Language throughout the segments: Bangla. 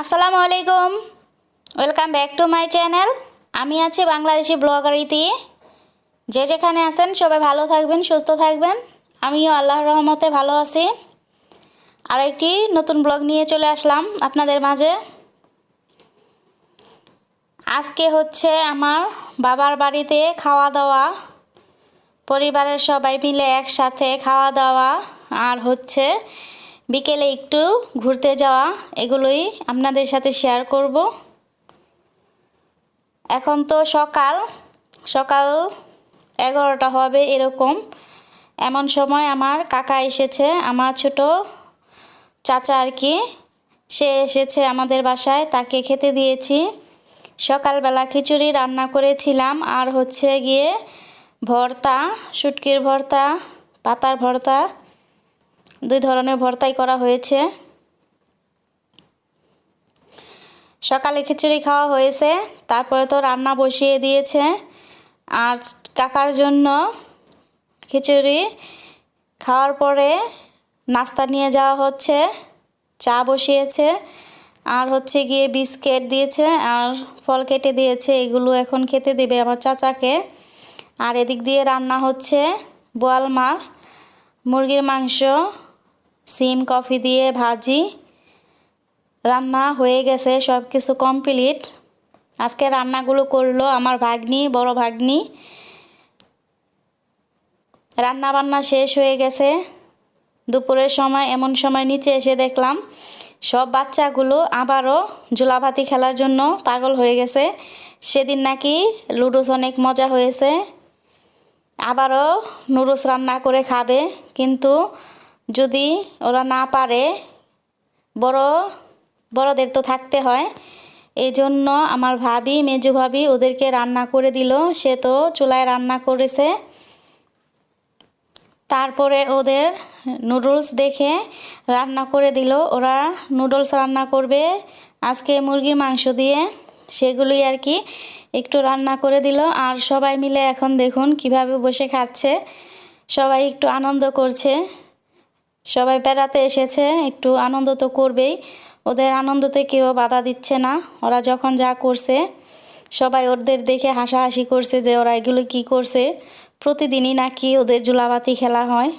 আসসালামু আলাইকুম। Welcome back to my channel আমি আছি বাংলাদেশি ব্লগার ইতি। যে যেখানে আছেন, সবাই ভালো থাকবেন, সুস্থ থাকবেন। আমিও আল্লাহর রহমতে ভালো আছি। আর একটি নতুন ব্লগ নিয়ে চলে আসলাম আপনাদের মাঝে। আজকে হচ্ছে আমার বাবার বাড়িতে খাওয়া দাওয়া পরিবারের সবাই মিলে একসাথে খাওয়া দাওয়া আর হচ্ছে বিকেলে একটু ঘুরতে যাওয়া, এগুলোই আপনাদের সাথে শেয়ার করব। এখন তো সকাল সকাল এগারোটা হবে এরকম। এমন সময় আমার কাকা এসেছে, আমার ছোট চাচা আর কি। সে এসেছে আমাদের বাসায়, তাকে খেতে দিয়েছি। সকালবেলা খিচুড়ি রান্না করেছিলাম, আর হচ্ছে গিয়ে ভর্তা, শুটকির ভর্তা, পাতার ভর্তা। দুই ধরনের ভর্তাই করা হয়েছে। সকালে খিচুড়ি খাওয়া হয়েছে, তারপরে তো রান্না বসিয়ে দিয়েছে। আর কাকার জন্য খিচুড়ি খাওয়ার পরে নাস্তা নিয়ে যাওয়া হচ্ছে, চা বসিয়েছে, আর হচ্ছে গিয়ে বিস্কিট দিয়েছে, আর ফল কেটে দিয়েছে, এগুলো এখন খেতে দেবে আমার চাচাকে। আর এদিক দিয়ে রান্না হচ্ছে বোয়াল মাছ, মুরগির মাংস সিম, কফি দিয়ে ভাজি। রান্না হয়ে গেছে সব কিছু কমপ্লিট। আজকে রান্নাগুলো করল আমার ভাগ্নি, বড় ভাগ্নি। রান্না বান্না শেষ হয়ে গেছে। দুপুরের সময়, এমন সময় নিচে এসে দেখলাম, সব বাচ্চাগুলো আবারও জুলাভাতি খেলার জন্য পাগল হয়ে গেছে। সেদিন নাকি লুডোস অনেক মজা হয়েছে। আবারও নুডলস রান্না করে খাবে, কিন্তু যদি ওরা না পারে, বড়, বড়দের তো থাকতে হয়। এই জন্য আমার ভাবি, মেজু ভাবি ওদেরকে রান্না করে দিল। সে তো চুলায় রান্না করেছে। তারপরে ওদের নুডলস দেখে রান্না করে দিল। ওরা নুডলস রান্না করবে। আজকে মুরগির মাংস দিয়ে সেগুলোই আর কি একটু রান্না করে দিল। আর সবাই মিলে এখন দেখুন কীভাবে বসে খাচ্ছে। সবাই একটু আনন্দ করছে। সবাই বেড়াতে এসেছে, একটু আনন্দ তো করবেই। ওদের আনন্দতে কেউ বাধা দিচ্ছে না, ওরা যখন যা করছে, সবাই ওদের দেখে হাসাহাসি করছে যে ওরা এগুলো কি করছে। প্রতিদিনই নাকি ওদের জুলাবাতি খেলা হয়।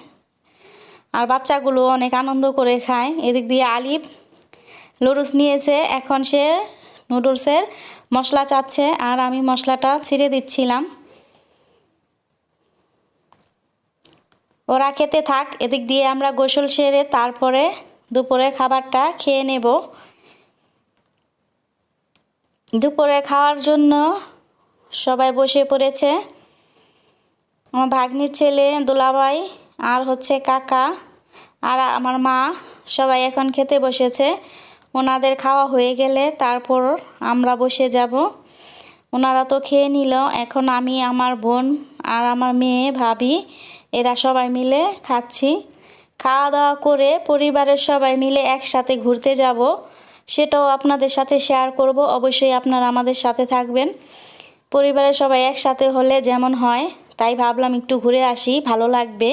আর বাচ্চাগুলো অনেক আনন্দ করে খায়। এদিক দিয়ে আলিফ লুডুস নিয়েছে, এখন সে নুডলসের মশলা চাচ্ছে, আর আমি মশলাটা ছিঁড়ে দিচ্ছিলাম। ওরা খেতে থাক, এদিক দিয়ে আমরা গোসল সেরে তারপরে দুপুরে খাবারটা খেয়ে নেব। দুপুরে খাওয়ার জন্য সবাই বসে পড়েছে। আমার ভাগ্নির ছেলে দুলাভাই আর হচ্ছে কাকা আর আমার মা সবাই এখন খেতে বসেছে। ওনাদের খাওয়া হয়ে গেলে তারপর আমরা বসে যাব। ওনারা তো খেয়ে নিল, এখন আমি, আমার বোন আর আমার মেয়ে, ভাবি এরা সবাই মিলে খাচ্ছি খাওয়া দাওয়া করে পরিবারের সবাই মিলে একসাথে ঘুরতে যাব সেটাও আপনাদের সাথে শেয়ার করব অবশ্যই আপনারা আমাদের সাথে থাকবেন পরিবারের সবাই একসাথে হলে যেমন হয় তাই ভাবলাম একটু ঘুরে আসি ভালো লাগবে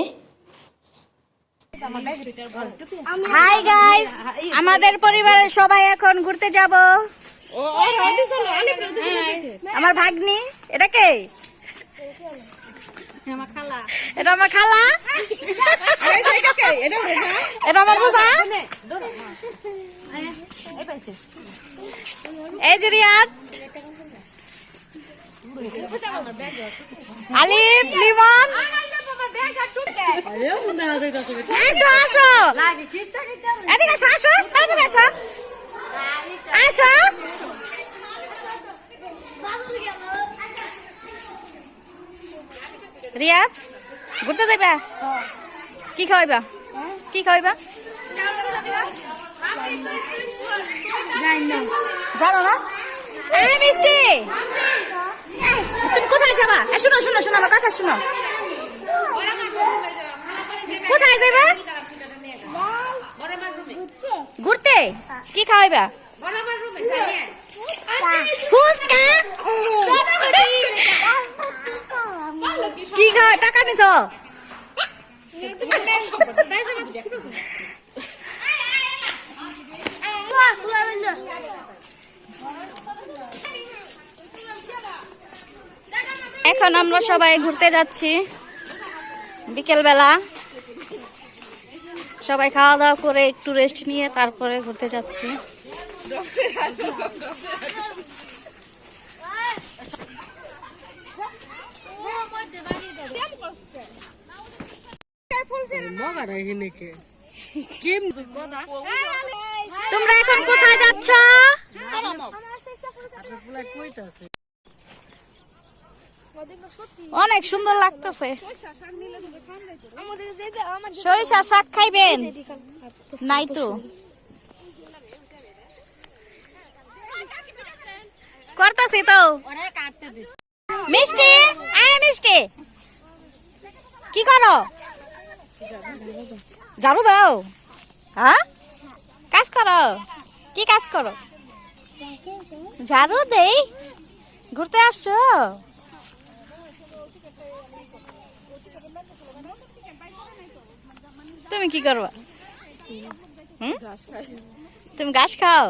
হাই গাইস আমাদের পরিবারের সবাই এখন ঘুরতে যাব আমার ভাগ্নি এটা কে এটা আমার খালা এটা আমার বুঝা এই যে রিয়াদ আলিফ লিমন আসো আসো এদিকে আসো আসো আসো আসো রিয়াদ, ঘুরতে যাইবা? কি খাওয়াইবা? কি খাওয়াইবা? জানো না? এই মিষ্টি! তুমি কোথায় যাবা? শোনো শোনো শোনো, আমার কথা শোনো। কোথায় যাবে ঘুরতে? কি খাওয়াইবা? ফুচকা? কি টাকা নিছ এখন আমরা সবাই ঘুরতে যাচ্ছি। বিকেলবেলা। সবাই খাওয়া দাওয়া করে একটু রেস্ট নিয়ে তারপরে ঘুরতে যাচ্ছি। তোমরা এখন কোথায় যাচ্ছ? অনেক সুন্দর লাগতেছে। সরিষা শাক খাইবেন? নাই তো। করতেছি তো। মিষ্টি? আয় মিষ্টি। কি করো? ঝাড়ু দাও। হ্যাঁ? কাজ করো। কি কাজ করো? ঝাড়ু দেই। ঘুরতে আসছো? তুমি কি করবা? হুম? তুমি ঘাস খাও?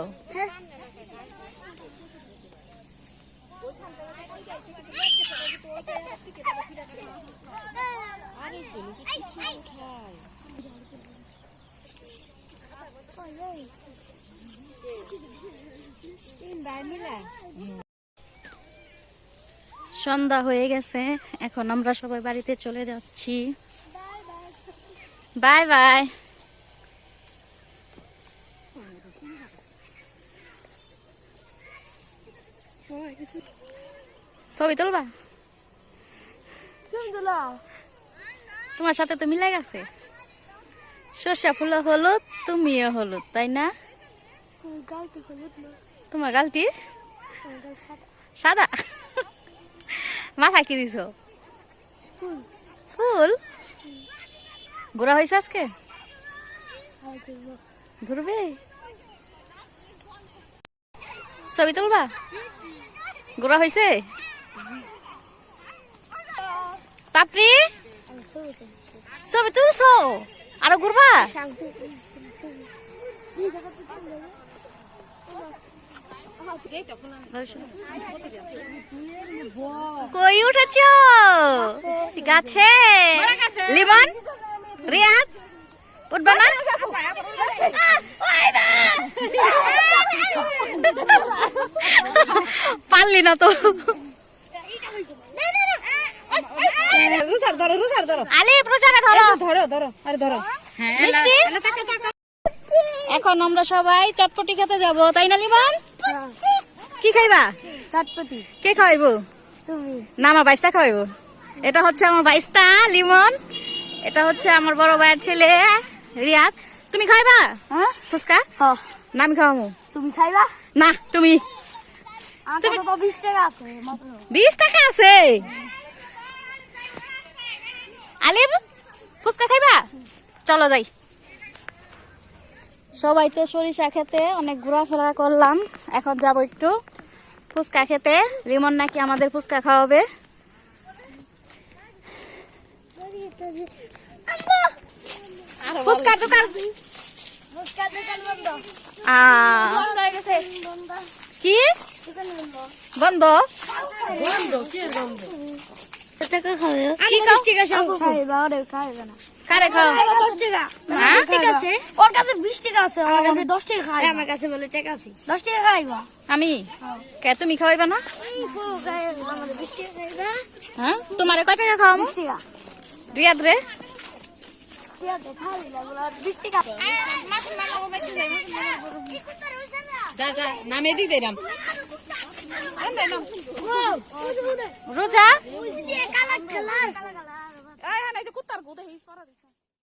সন্ধ্যা হয়ে গেছে এখন আমরা সবাই বাড়িতে চলে যাচ্ছি। Bye bye. ছবি তুলবা? তোমার সাথে তো মিলে গেছে। সর্ষা ফুল হলুদ তুমিও হলুদ তাই না? তোমার গালটি সাদা। মাথা কি দিছ? ফুল। ঘোরা হয়েছে আজকে? ঘুরবে ছবি তুলবা? ঘোরা হয়েছে পাপড়ি? ছবি তুলছো? আরও ঘুরবা কই উঠেছ? গাছে? লিমন রিয়াদ? উঠবা না? পারলি না তো? এখন আমরা সবাই চটপটি খেতে যাব তাই না লিমন কি খাইবা? চটপটি। কে খাওয়াইবো? তুমি। না আমার বাইস্তা খাওয়াইবো। এটা হচ্ছে আমার বাইস্তা লিমন। এটা হচ্ছে আমার বড় ভাইয়ের ছেলে। রিয়াদ তুমি খাইবা? হ্যাঁ? ফুচকা? হ। না আমি খাওয়াবো তুমি খাইবা? না তুমি। বিশ টাকা আছে বিশ টাকা আছে? আলিব ফুচকা খাইবা? চলো যাই। সবাই তো সরিষা খেতে অনেক ঘোরাফেরা করলাম এখন যাব একটু ফুচকা খেতে। লিমন নাকি আমাদের ফুচকা খাওয়াবে। ফুচকা দোকান। বন্ধ। হয়ে কি? কারে খাও? দশ টাকা হ্যাঁ? ঠিক আছে ওর কাছে বিশ টাকা আছে আমার কাছে দশ টাকা খাই আমার কাছে বলে টাকা আছে। দশ টাকা খাইবা আমি? কে তুমি খাওয়াইবা না? বিশ হ্যাঁ? তোমারে কয় টাকা খাওয়াবো বিশ টাকা রিয়াদ রে ঠিক আছে খাই লাগল বিশ টাকা যা যা নামে দি দেরাম রোজা কুত্তার গোদে হিস পারা